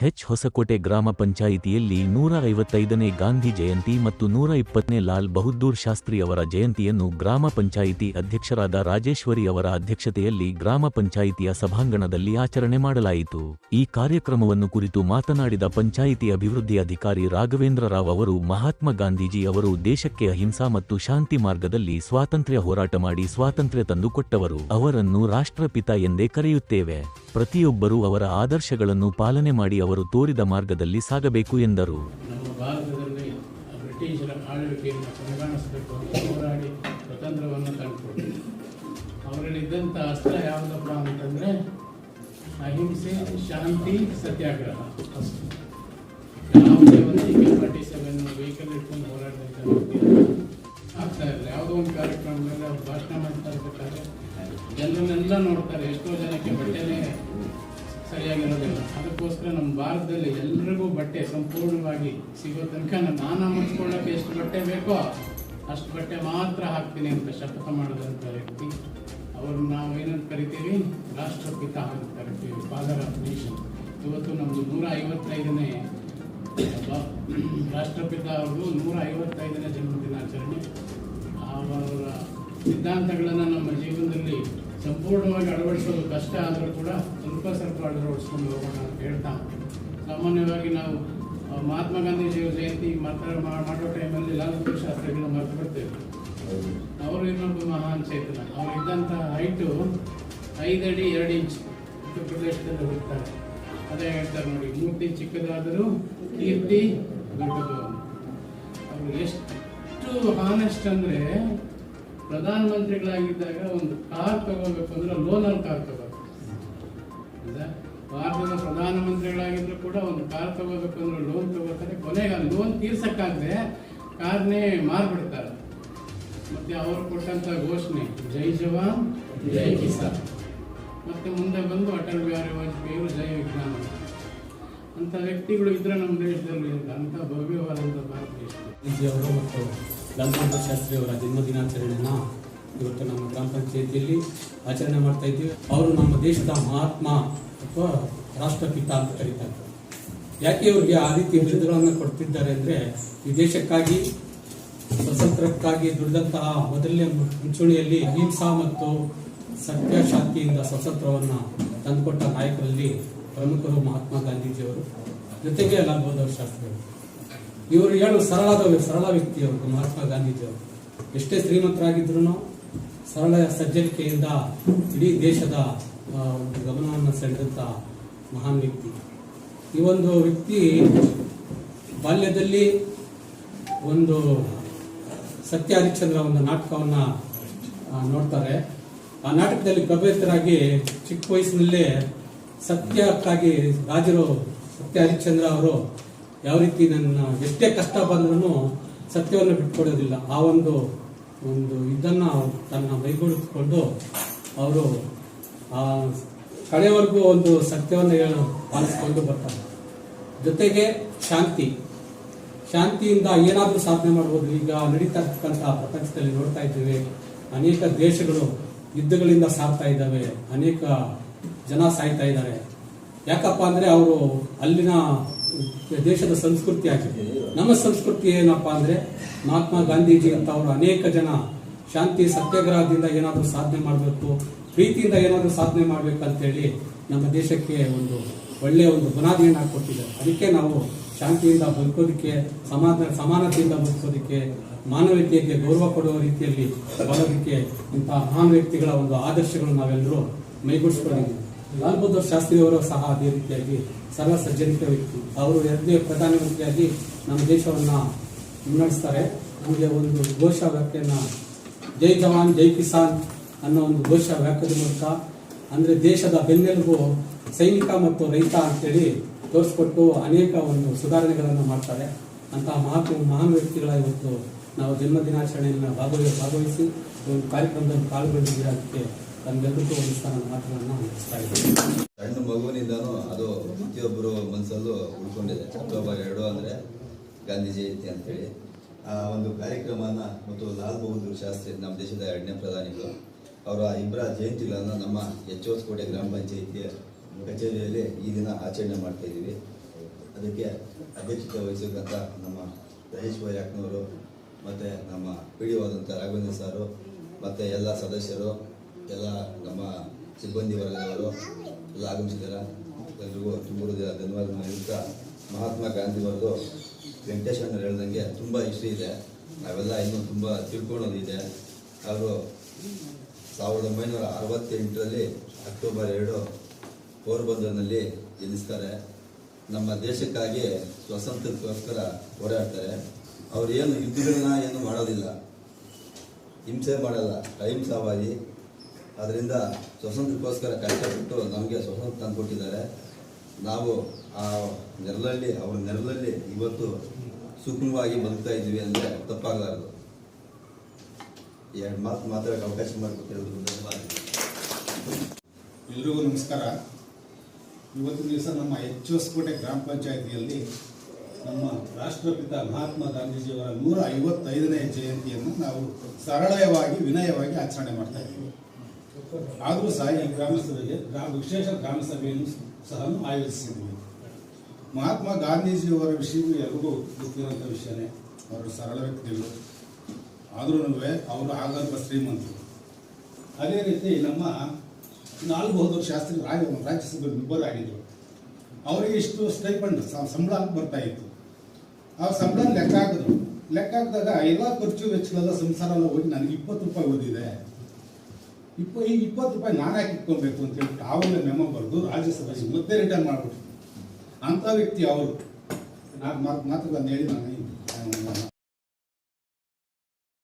ಹೆಚ್ ಹೊಸಕೋಟೆ ಗ್ರಾಮ ಪಂಚಾಯಿತಿಯಲ್ಲಿ ನೂರ ಐವತ್ತೈದನೇ ಗಾಂಧಿ ಜಯಂತಿ ಮತ್ತು ನೂರ ಇಪ್ಪತ್ತನೇ ಲಾಲ್ ಬಹದ್ದೂರ್ ಶಾಸ್ತ್ರಿ ಅವರ ಜಯಂತಿಯನ್ನು ಗ್ರಾಮ ಪಂಚಾಯಿತಿ ಅಧ್ಯಕ್ಷರಾದ ರಾಜೇಶ್ವರಿ ಅವರ ಅಧ್ಯಕ್ಷತೆಯಲ್ಲಿ ಗ್ರಾಮ ಪಂಚಾಯಿತಿಯ ಸಭಾಂಗಣದಲ್ಲಿ ಆಚರಣೆ ಮಾಡಲಾಯಿತು. ಈ ಕಾರ್ಯಕ್ರಮವನ್ನು ಕುರಿತು ಮಾತನಾಡಿದ ಪಂಚಾಯಿತಿ ಅಭಿವೃದ್ಧಿ ಅಧಿಕಾರಿ ರಾಘವೇಂದ್ರ ರಾವ್ ಅವರು, ಮಹಾತ್ಮ ಗಾಂಧೀಜಿ ಅವರು ದೇಶಕ್ಕೆ ಅಹಿಂಸಾ ಮತ್ತು ಶಾಂತಿ ಮಾರ್ಗದಲ್ಲಿ ಸ್ವಾತಂತ್ರ್ಯ ಹೋರಾಟ ಮಾಡಿ ಸ್ವಾತಂತ್ರ್ಯ ತಂದುಕೊಟ್ಟವರು. ಅವರನ್ನು ರಾಷ್ಟ್ರಪಿತ ಎಂದೇ ಕರೆಯುತ್ತೇವೆ. ಪ್ರತಿಯೊಬ್ಬರೂ ಅವರ ಆದರ್ಶಗಳನ್ನು ಪಾಲನೆ ಮಾಡಿ ಅವರು ತೋರಿದ ಮಾರ್ಗದಲ್ಲಿ ಸಾಗಬೇಕು ಎಂದರು. ಅಹಿಂಸೆ, ಶಾಂತಿ, ಸತ್ಯಾಗ್ರಹ. ಯಾವುದೇ ಒಂದು ವೆಹಿಕಲ್ ಇಟ್ಕೊಂಡು ಹೋರಾಡಿದಂಥ ವ್ಯಕ್ತಿ ಆಗ್ತಾ ಇಲ್ಲ ಯಾವುದೋ ಒಂದು ಕಾರ್ಯಕ್ರಮದಲ್ಲಿ ಅವ್ರು ಭಾಷಣ ಮಾಡ್ತಾ ಇರ್ಬೇಕಾದ್ರೆ ಜನರನ್ನೆಲ್ಲ ನೋಡ್ತಾರೆ, ಎಷ್ಟೋ ಜನಕ್ಕೆ ಬಟ್ಟೆನೇ ಸರಿಯಾಗಿರೋದಿಲ್ಲ. ಅದಕ್ಕೋಸ್ಕರ ನಮ್ಮ ಭಾರತದಲ್ಲಿ ಎಲ್ರಿಗೂ ಬಟ್ಟೆ ಸಂಪೂರ್ಣವಾಗಿ ಸಿಗೋ ತನಕ ನಾನು ಮುಚ್ಕೊಳ್ಳೋಕೆ ಎಷ್ಟು ಬಟ್ಟೆ ಬೇಕೋ ಅಷ್ಟು ಬಟ್ಟೆ ಮಾತ್ರ ಹಾಕ್ತೀನಿ ಅಂತ ಶಪಥ ಮಾಡಿದಂಥ ವ್ಯಕ್ತಿ ಅವರು ನಾವು ಏನಂತ ಕರಿತೀವಿ? ರಾಷ್ಟ್ರಪಿತ ಅಂತ ಕರಿತೀವಿ ಫಾದರ್ ಆಫ್ ನೇಷನ್ ಇವತ್ತು ನಮ್ಮದು ನೂರ ಐವತ್ತೈದನೇ. ರಾಷ್ಟ್ರಪಿತ ಅವರು ನೂರ ಐವತ್ತೈದನೇ ಜನ್ಮದಿನಾಚರಣೆ. ಅವರ ಸಿದ್ಧಾಂತಗಳನ್ನು ನಮ್ಮ ಜೀವನದಲ್ಲಿ ಸಂಪೂರ್ಣವಾಗಿ ಅಳವಡಿಸೋದು ಕಷ್ಟ ಆದರೂ ಕೂಡ ಸ್ವಲ್ಪ ಸ್ವಲ್ಪ ಅಳವಡಿಸ್ಕೊಂಡು ಹೋಗೋಣ ಅಂತ ಹೇಳ್ತಾ ಸಾಮಾನ್ಯವಾಗಿ ನಾವು ಮಹಾತ್ಮ ಗಾಂಧೀಜಿಯವರ ಜಯಂತಿ ಮಾತ್ರ ಮಾಡೋ ಟೈಮಲ್ಲಿ ಲಾಲ್ ಬಹದ್ದೂರ್ ಶಾಸ್ತ್ರಿಗಳನ್ನ ಮರೆತು ಬಿಡ್ತೇವೆ. ಅವರು ಇನ್ನೊಬ್ಬ ಮಹಾನ್ ಚೇತನ. ಅವ್ರು ಇದ್ದಂಥ ಹೈಟು ಐದಡಿ, ಎರಡು ಇಂಚ್. ಉತ್ತರ ಪ್ರದೇಶದಲ್ಲಿ ಹೋಗ್ತಾರೆ ಅದೇ ಹೇಳ್ತಾರೆ ನೋಡಿ, ಮೂರ್ತಿ ಚಿಕ್ಕದಾದರೂ ಕೀರ್ತಿ ದೊಡ್ಡದು ಅವರು ಎಷ್ಟು ಹಾನೆಸ್ಟ್ ಅಂದರೆ ಪ್ರಧಾನಮಂತ್ರಿಗಳಾಗಿದ್ದಾಗ ಒಂದು ಕಾರ್ ತಗೋಬೇಕು ಅಂದ್ರೆ ಲೋನಲ್ಲಿ ಕಾರ್ ತಗೋಬೇಕು? ಭಾರತದ ಪ್ರಧಾನಮಂತ್ರಿಗಳಾಗಿದ್ರು ಕೂಡ ಒಂದು ಕಾರ್ ತಗೋಬೇಕು ಅಂದ್ರೆ ಲೋನ್ ತಗೋತಾರೆ. ಕೊನೆಗೆ ಆ ಲೋನ್ ತೀರ್ಸಕ್ಕಾಗದೆ ಕಾರ್ನೇ ಮಾರ್ಬಿಡ್ತಾರೆ. ಮತ್ತೆ ಅವರು ಕೊಟ್ಟಂತ ಘೋಷಣೆ, ಜೈ ಜವಾನ್, ಜೈ ಕಿಸಾನ್. ಮತ್ತೆ ಮುಂದೆ ಬಂದು ಅಟಲ್ ಬಿಹಾರಿ ವಾಜಪೇಯಿ ಜೈ ವಿಜ್ಞಾನ. ಅಂತ ವ್ಯಕ್ತಿಗಳು ಇದ್ರೆ ನಮ್ಮ ದೇಶದಲ್ಲಿ ಅಂತ ಭವ್ಯವಾದಂಥ ಭಾರತ ದೇಶ. ಲಾಲ್ ಶಾಸ್ತ್ರಿಯವರ ಶಾಸ್ತ್ರಿ ಅವರ ಜನ್ಮ ದಿನಾಚರಣೆಯನ್ನ ಇವತ್ತು ನಮ್ಮ ಗ್ರಾಮ ಪಂಚಾಯಿತಿಯಲ್ಲಿ ಆಚರಣೆ ಮಾಡ್ತಾ ಇದ್ದೀವಿ. ಅವರು ನಮ್ಮ ದೇಶದ ಮಹಾತ್ಮ ಅಥವಾ ರಾಷ್ಟ್ರಪಿತ ಅಂತ ಕರೀತಾರೆ. ಯಾಕೆ ಅವರಿಗೆ ಆ ರೀತಿ ಬಿರುದುಗಳನ್ನು ಕೊಡ್ತಿದ್ದಾರೆ ಅಂದರೆ ಈ ದೇಶಕ್ಕಾಗಿ ಸ್ವತಂತ್ರಕ್ಕಾಗಿ ದುಡಿದಂತಹ ಮೊದಲನೇ ಮುಂಚೂಣಿಯಲ್ಲಿ ಅಹಿಂಸಾ ಮತ್ತು ಸತ್ಯ ಶಾಂತಿಯಿಂದ ಸ್ವತಂತ್ರವನ್ನು ತಂದುಕೊಟ್ಟ ನಾಯಕರಲ್ಲಿ ಪ್ರಮುಖರು ಮಹಾತ್ಮ ಗಾಂಧೀಜಿಯವರು. ಜೊತೆಗೆ ಲಾಲ್ ಬಹದ್ದೂರ್ ಶಾಸ್ತ್ರಿ ಅವರು ಇವರು ಹೇಳು ಸರಳಾದ ಸರಳ ವ್ಯಕ್ತಿ ಅವರು, ಮಹಾತ್ಮ ಗಾಂಧೀಜಿ ಅವರು. ಎಷ್ಟೇ ಶ್ರೀಮಂತರಾಗಿದ್ರು ಸರಳ ಸಜ್ಜನಿಕೆಯಿಂದ ಇಡೀ ದೇಶದ ಒಂದು ಗಮನವನ್ನು ಸೆಳೆದಂಥ ಮಹಾನ್ ವ್ಯಕ್ತಿ. ಈ ಒಂದು ವ್ಯಕ್ತಿ ಬಾಲ್ಯದಲ್ಲಿ ಒಂದು ಸತ್ಯ ಹರಿಶ್ಚಂದ್ರ ಒಂದು ನಾಟಕವನ್ನು ನೋಡ್ತಾರೆ. ಆ ನಾಟಕದಲ್ಲಿ ಪ್ರಭೇತರಾಗಿ ಚಿಕ್ಕ ವಯಸ್ಸಿನಲ್ಲೇ ಸತ್ಯಕ್ಕಾಗಿ ರಾಜರು ಸತ್ಯ ಹರಿಶ್ಚಂದ್ರ ಅವರು ಯಾವ ರೀತಿ ನನ್ನ ಎಷ್ಟೇ ಕಷ್ಟ ಬಂದ್ರೂ ಸತ್ಯವನ್ನು ಬಿಟ್ಕೊಡೋದಿಲ್ಲ. ಆ ಒಂದು ಒಂದು ಇದನ್ನು ತನ್ನ ಮೈಗೂಡಿಸ್ಕೊಂಡು ಅವರು ಆ ಕಡೆವರೆಗೂ ಒಂದು ಸತ್ಯವನ್ನು ಹೇಳೋ ಪಾಲಿಸ್ಕೊಂಡು ಬರ್ತಾರೆ. ಜೊತೆಗೆ ಶಾಂತಿ. ಶಾಂತಿಯಿಂದ ಏನಾದರೂ ಸಾಧನೆ ಮಾಡ್ಬೋದು. ಈಗ ನಡೀತಾ ಇರ್ತಕ್ಕಂಥ ಪ್ರಪಂಚದಲ್ಲಿ ನೋಡ್ತಾ ಇದ್ದೇವೆ, ಅನೇಕ ದೇಶಗಳು ಯುದ್ಧಗಳಿಂದ ಸಾರ್ತಾ ಇದ್ದಾವೆ, ಅನೇಕ ಜನ ಸಾಯ್ತಾ ಇದ್ದಾರೆ. ಯಾಕಪ್ಪ ಅಂದರೆ ಅವರು ಅಲ್ಲಿನ ದೇಶದ ಸಂಸ್ಕೃತಿ ಆಗಿದೆ. ನಮ್ಮ ಸಂಸ್ಕೃತಿ ಏನಪ್ಪಾ ಅಂದ್ರೆ ಮಹಾತ್ಮ ಗಾಂಧೀಜಿ ಅಂತ ಅವರು ಅನೇಕ ಜನ ಶಾಂತಿ ಸತ್ಯಾಗ್ರಹದಿಂದ ಏನಾದರೂ ಸಾಧನೆ ಮಾಡಬೇಕು, ಪ್ರೀತಿಯಿಂದ ಏನಾದರೂ ಸಾಧನೆ ಮಾಡ್ಬೇಕು ಅಂತೇಳಿ ನಮ್ಮ ದೇಶಕ್ಕೆ ಒಂದು ಒಳ್ಳೆಯ ಒಂದು ಬುನಾದಿಯನ್ನು ಕೊಟ್ಟಿದ್ದಾರೆ. ಅದಕ್ಕೆ ನಾವು ಶಾಂತಿಯಿಂದ ಬದುಕೋದಕ್ಕೆ, ಸಮಾನ, ಸಮಾನತೆಯಿಂದ ಬದುಕೋದಕ್ಕೆ, ಮಾನವೀಯತೆಗೆ ಗೌರವ ಕೊಡುವ ರೀತಿಯಲ್ಲಿ ಬಾಳೋದಕ್ಕೆ ಇಂತಹ ಮಹಾನ್ ವ್ಯಕ್ತಿಗಳ ಒಂದು ಆದರ್ಶಗಳು ನಾವೆಲ್ಲರೂ ಮೈಗೂಡಿಸ್ಕೊಂಡಿದ್ದೀವಿ. ಲಾಲ್ ಬಹದ್ದೂರ್ ಶಾಸ್ತ್ರಿ ಸಹ ಅದೇ ರೀತಿಯಾಗಿ ಸರ್ವ ಸಜ್ಜನಿಕ ವ್ಯಕ್ತಿ. ಅವರು ಎರಡನೇ ಪ್ರಧಾನಮಂತ್ರಿಯಾಗಿ ನಮ್ಮ ದೇಶವನ್ನ ಮುನ್ನಡೆಸ್ತಾರೆ. ನಮಗೆ ಒಂದು ಘೋಷ ವ್ಯಾಖ್ಯೆಯನ್ನು ಜೈ ಜವಾನ್, ಜೈ ಕಿಸಾನ್ ಅನ್ನೋ ಒಂದು ಘೋಷ ವ್ಯಾಖ್ಯದ ಮೂಲಕ ಅಂದ್ರೆ ದೇಶದ ಬೆನ್ನೆಲುಬು ಸೈನಿಕ ಮತ್ತು ರೈತ ಅಂತೇಳಿ ತೋರಿಸ್ಕೊಟ್ಟು ಅನೇಕ ಒಂದು ಸುಧಾರಣೆಗಳನ್ನು ಮಾಡ್ತಾರೆ. ಅಂತಹ ಮಹಾತ್ಮ, ಮಹಾನ್ ವ್ಯಕ್ತಿಗಳ ಇವತ್ತು ನಾವು ಜನ್ಮ ದಿನಾಚರಣೆಯನ್ನು ಭಾಗವಹಿ, ಭಾಗವಹಿಸಿ ಒಂದು ಕಾರ್ಯಕ್ರಮದಲ್ಲಿ ಪಾಲ್ಗೊಂಡಿದ್ದೀರಾ ಅದಕ್ಕೆ ಒಂದು ಸ್ಥಾನ ಸಣ್ಣ ಮಗುವಿನಿಂದನೂ ಅದು ಪ್ರತಿಯೊಬ್ಬರು ಮನಸ್ಸಲ್ಲೂ ಉಳ್ಕೊಂಡಿದೆ. ಅಕ್ಟೋಬರ್ ಎರಡು ಅಂದರೆ ಗಾಂಧಿ ಜಯಂತಿ ಅಂತೇಳಿ. ಆ ಒಂದು ಕಾರ್ಯಕ್ರಮನ ಮತ್ತು ಲಾಲ್ ಬಹದ್ದೂರ್ ಶಾಸ್ತ್ರಿ ನಮ್ಮ ದೇಶದ ಎರಡನೇ ಪ್ರಧಾನಿಗಳು, ಅವರ ಇಬ್ಬರ ಜಯಂತಿಗಳನ್ನು ನಮ್ಮ ಎಚ್ ಕೋಟೆ ಗ್ರಾಮ ಪಂಚಾಯಿತಿಯ ಕಚೇರಿಯಲ್ಲಿ ಈ ದಿನ ಆಚರಣೆ ಮಾಡ್ತಾ ಇದ್ದೀವಿ. ಅದಕ್ಕೆ ಅಧ್ಯಕ್ಷತೆ ವಹಿಸಿದಂಥ ನಮ್ಮ ರಹೇಶ್ ಅಕ್ಕನವರು ಮತ್ತು ನಮ್ಮ ಪಿ ರಾಘವೇಂದ್ರ ಸಾರು, ಮತ್ತು ಎಲ್ಲ ಸದಸ್ಯರು ಎಲ್ಲ ನಮ್ಮ ಸಿಬ್ಬಂದಿ ವರ್ಗದವರು ಎಲ್ಲ ಆಗಮಿಸಿದ್ದಾರೆ ಎಲ್ರಿಗೂ ದಿನ ಧನ್ಯವಾದ ಹೇಳ್ತಾ ಮಹಾತ್ಮ ಗಾಂಧಿವರದು ವೆಂಕಟೇಶ್ ಅಣ್ಣರು ಹೇಳ್ದಂಗೆ ತುಂಬ ಹಿಸ್ಟ್ರಿ ಇದೆ. ನಾವೆಲ್ಲ ಇನ್ನೂ ತುಂಬ ತಿಳ್ಕೊಳ್ಳೋದಿದೆ. ಅವರು ಸಾವಿರದ ಒಂಬೈನೂರ ಅರವತ್ತೆಂಟರಲ್ಲಿ ಅಕ್ಟೋಬರ್ ಎರಡು ಪೋರ್ಬಂದರ್ನಲ್ಲಿ ಜನಿಸ್ತಾರೆ. ನಮ್ಮ ದೇಶಕ್ಕಾಗಿ ಸ್ವಾತಂತ್ರ್ಯಕ್ಕೋಸ್ಕರ ಹೋರಾಡ್ತಾರೆ. ಅವರು ಏನು ಯುದ್ಧಗಳನ್ನ ಏನು ಮಾಡೋದಿಲ್ಲ. ಹಿಂಸೆ ಮಾಡಲ್ಲ. ಅಹಿಂಸಾವಾದಿ. ಅದರಿಂದ ಸ್ವಾತಂತ್ರ್ಯಕ್ಕೋಸ್ಕರ ಕಷ್ಟಪಟ್ಟು ನಮಗೆ ಸ್ವಾತಂತ್ರ್ಯ ತಂದುಕೊಟ್ಟಿದ್ದಾರೆ. ನಾವು ಆ ನೆರಳಲ್ಲಿ, ಅವರ ನೆರಳಲ್ಲಿ ಇವತ್ತು ಸುಖಮವಾಗಿ ಬದುಕ್ತಾ ಇದ್ದೀವಿ ಅಂದರೆ ತಪ್ಪಾಗಲಾರದು. ಎರಡು ಮಾತು ಮಾತಾಡೋಕೆ ಅವಕಾಶ ಮಾಡಿಕೊಟ್ಟಿರೋದು ಧನ್ಯವಾದ ಎಲ್ರಿಗೂ ನಮಸ್ಕಾರ. ಇವತ್ತಿನ ದಿವಸ ನಮ್ಮ ಎಚ್ ಹೊಸಕೋಟೆ ಗ್ರಾಮ ಪಂಚಾಯತಿಯಲ್ಲಿ ನಮ್ಮ ರಾಷ್ಟ್ರಪಿತ ಮಹಾತ್ಮ ಗಾಂಧೀಜಿಯವರ ನೂರ ಐವತ್ತೈದನೇ ಜಯಂತಿಯನ್ನು ನಾವು ಸರಳವಾಗಿ, ವಿನಯವಾಗಿ ಆಚರಣೆ ಮಾಡ್ತಾ ಇದ್ದೀವಿ. ಆದರೂ ಸಹ ಈ ಗ್ರಾಮಸ್ಥರಿಗೆ ಗ್ರಾಮ ವಿಶೇಷ ಗ್ರಾಮ ಸಭೆಯನ್ನು ಸಹ ಆಯೋಜಿಸಿದ್ವಿ ಮಹಾತ್ಮ ಗಾಂಧೀಜಿಯವರ ವಿಷಯವೂ ಎಲ್ಲರಿಗೂ ಗೊತ್ತಿರುವಂಥ ವಿಷಯನೇ. ಅವರು ಸರಳ ವ್ಯಕ್ತಿಗಳು. ಆದ್ರೂ ಅವರು ಆಗಲ್ಪ ಶ್ರೀಮಂತರು. ಅದೇ ರೀತಿ ನಮ್ಮ ನಾಲ್ಕು ಬಹದ್ದೂರ್ ಶಾಸ್ತ್ರಿ ರಾಜ ರಾಜ್ಯಸಭೆ ಮೆಂಬರ್ ಆಗಿದ್ದರು. ಅವರಿಗೆ ಇಷ್ಟು ಸ್ಟೈಪಂಡ್ ಸಂಬಳ ಬರ್ತಾ ಇತ್ತು. ಆ ಸಂಬಳ ಲೆಕ್ಕ ಹಾಕಿದ್ರು. ಲೆಕ್ಕ ಹಾಕಿದಾಗ ಎಲ್ಲ ಖರ್ಚು ವೆಚ್ಚಗಳೆಲ್ಲ ಸಂಸಾರ ಎಲ್ಲ ಹೋಗಿ ನನಗೆ ಇಪ್ಪತ್ತು ರೂಪಾಯಿ ಓದಿದೆ ಇಪ್ಪ ಈ ಇಪ್ಪತ್ತು ರೂಪಾಯಿ ನಾನು ಯಾಕೆ ಇಟ್ಕೊಬೇಕು ಅಂತ ಹೇಳಿ ಆವಾಗಲೇ ಮೆಮೊ ಬರೆದು ರಾಜ್ಯಸಭೆಗೆ ಮತ್ತೆ ರಿಟರ್ನ್ ಮಾಡಿಬಿಟ್ಟು ಅಂಥ ವ್ಯಕ್ತಿ ಅವರು. ನಾನು ಮಾತು ಬಂದು ಹೇಳಿ ನಾನು